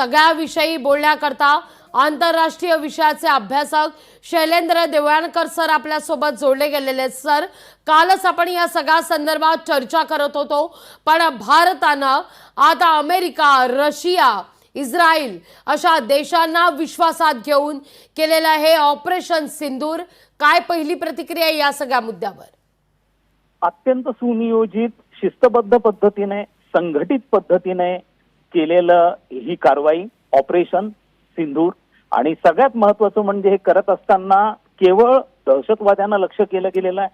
सगळ्याविषयी बोलण्याकरता आंतरराष्ट्रीय विषयाचे अभ्यासक शैलेंद्र देवळणकर सर आपल्यासोबत जोडले गेलेले आहेत. सर कालच आपण या सगळ्या संदर्भात चर्चा करत होतो पण भारतानं आता अमेरिका रशिया इस्रायल अशा देशांना विश्वासात घेऊन केलेलं हे ऑपरेशन सिंदूर काय पहिली प्रतिक्रिया या सगळ्या मुद्द्यावर? अत्यंत सुनियोजित शिस्तबद्ध पद्धतीने संघटित पद्धतीने केलेलं ही कारवाई ऑपरेशन सिंधूर आणि सगळ्यात महत्वाचं म्हणजे हे करत असताना केवळ दहशतवाद्यांना लक्ष केलं गेलेलं आहे.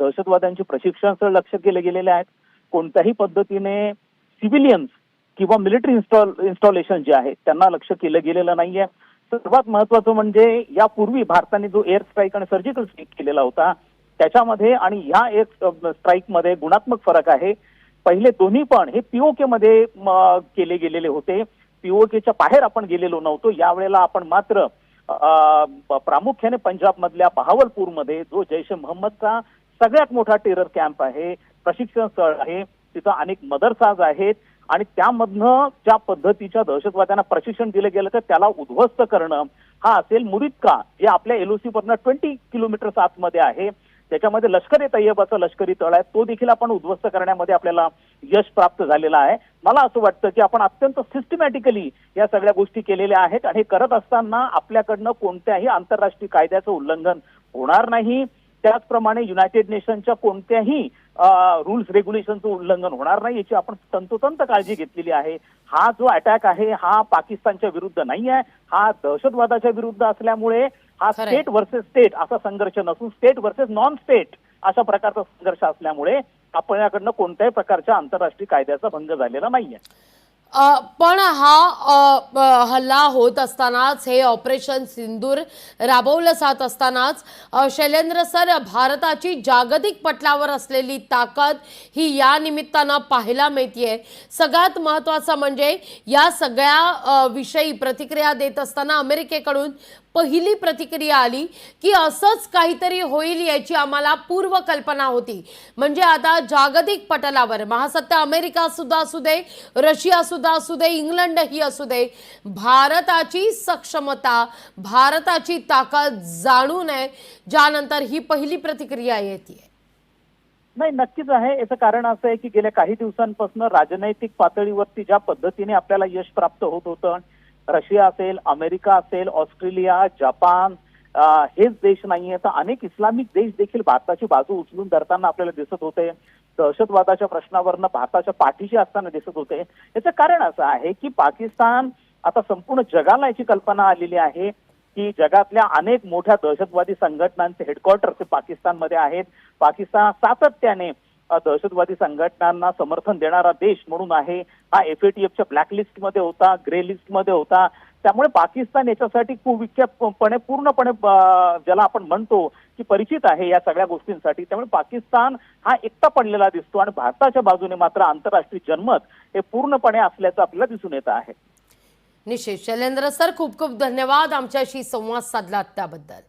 दहशतवाद्यांची प्रशिक्षण लक्ष केलं गेलेले आहेत. कोणत्याही पद्धतीने सिव्हिलियन्स किंवा मिलिटरी इन्स्टॉल इन्स्टॉलेशन जे आहे त्यांना लक्ष केलं गेलेलं नाहीये. सर्वात महत्वाचं म्हणजे यापूर्वी भारताने जो एअर स्ट्राईक आणि सर्जिकल स्ट्राईक केलेला होता त्याच्यामध्ये आणि ह्या एअर स्ट्राईकमध्ये गुणात्मक फरक आहे. पहिले दोन्ही पण हे पीओके मध्ये केले गेलेले होते. पीओकेच्या बाहेर आपण गेलेलो नव्हतो. यावेळेला आपण मात्र प्रामुख्याने पंजाब मधल्या बहावलपूरमध्ये जो जैश ए मोहम्मदचा सगळ्यात मोठा टेरर कॅम्प आहे प्रशिक्षण स्थळ आहे तिथं अनेक मदरसाज आहेत आणि त्यामधनं ज्या पद्धतीच्या दहशतवाद्यांना प्रशिक्षण दिलं गेलं तर त्याला उद्ध्वस्त करणं हा असेल मुरिदका जे आपल्या एलओसी वरनं ट्वेंटी किलोमीटर आतमध्ये आहे. त्याच्यामध्ये लष्करी ए तय्यबाचा लष्करी तळ आहे. तो देखील आपण उद्ध्वस्त करण्यामध्ये आपल्याला यश प्राप्त झालेलं आहे. मला असं वाटतं की आपण अत्यंत सिस्टमॅटिकली या सगळ्या गोष्टी केलेल्या आहेत आणि हे करत असताना आपल्याकडनं कोणत्याही आंतरराष्ट्रीय कायद्याचं उल्लंघन होणार नाही. त्याचप्रमाणे युनायटेड नेशनच्या कोणत्याही रुल्स रेग्युलेशनचं उल्लंघन होणार नाही याची आपण तंतोतंत काळजी घेतलेली आहे. हा जो अटॅक आहे हा पाकिस्तानच्या विरुद्ध नाही आहे हा दहशतवादाच्या विरुद्ध असल्यामुळे हा. स्टेट व्हर्सेस स्टेट असा संघर्ष नसून स्टेट व्हर्सेस नॉन स्टेट अशा प्रकारचा संघर्ष असल्यामुळे आपल्याकडनं कोणत्याही प्रकारच्या आंतरराष्ट्रीय कायद्याचा भंग झालेला नाहीये पण हा हल्ला होत असतानाच हे ऑपरेशन सिंदूर राबवलं जात असतानाच शैलेंद्र सर भारताची जागतिक पटलावर असलेली ताकद ही या निमित्तानं पाहायला मिळतीये. सगळ्यात महत्त्वाचं म्हणजे या सगळ्या विषयी प्रतिक्रिया देत असताना अमेरिकेकडून पहिली प्रतिक्रिया आली की असंच काहीतरी होईल याची आम्हाला पूर्व कल्पना होती. म्हणजे आता जागतिक पटलावर महासत्ता अमेरिका सुद्धा असू दे रशिया सुद्धा असू दे इंग्लंडही असू दे भारताची सक्षमता भारताची ताकद जाणू नये ज्यानंतर ही पहिली प्रतिक्रिया येते नाही नक्कीच आहे. याचं कारण असं आहे की गेल्या काही दिवसांपासून राजनैतिक पातळीवरती ज्या पद्धतीने आपल्याला यश प्राप्त होत होतं रशिया असेल अमेरिका असेल ऑस्ट्रेलिया जपान हेच देश नाहीये. तर अनेक इस्लामिक देश देखील भारताची बाजू उचलून धरताना आपल्याला दिसत होते. दहशतवादाच्या प्रश्नावरनं भारताच्या पाठीशी असताना दिसत होते. याचं कारण असं आहे की पाकिस्तान आता संपूर्ण जगाला याची कल्पना आलेली आहे की जगातल्या अनेक मोठ्या दहशतवादी संघटनांचे हेडक्वार्टर हे पाकिस्तानमध्ये आहेत. पाकिस्तान सातत्याने दहशतवादी संघटनांना समर्थन देणारा देश म्हणून आहे. हा एफ ए एफएटीएफच्या ब्लॅक लिस्टमध्ये होता ग्रे लिस्टमध्ये होता. त्यामुळे पाकिस्तान याच्यासाठी कुविख्यातपणे पूर्णपणे ज्याला आपण म्हणतो की परिचित आहे या सगळ्या गोष्टींसाठी. त्यामुळे पाकिस्तान हा एकटा पडलेला दिसतो आणि भारताच्या बाजूने मात्र आंतरराष्ट्रीय जनमत हे पूर्णपणे असल्याचं आपल्याला दिसून येत आहे. निश्चित शैलेंद्र सर खूप खूप धन्यवाद आमच्याशी संवाद साधला त्याबद्दल.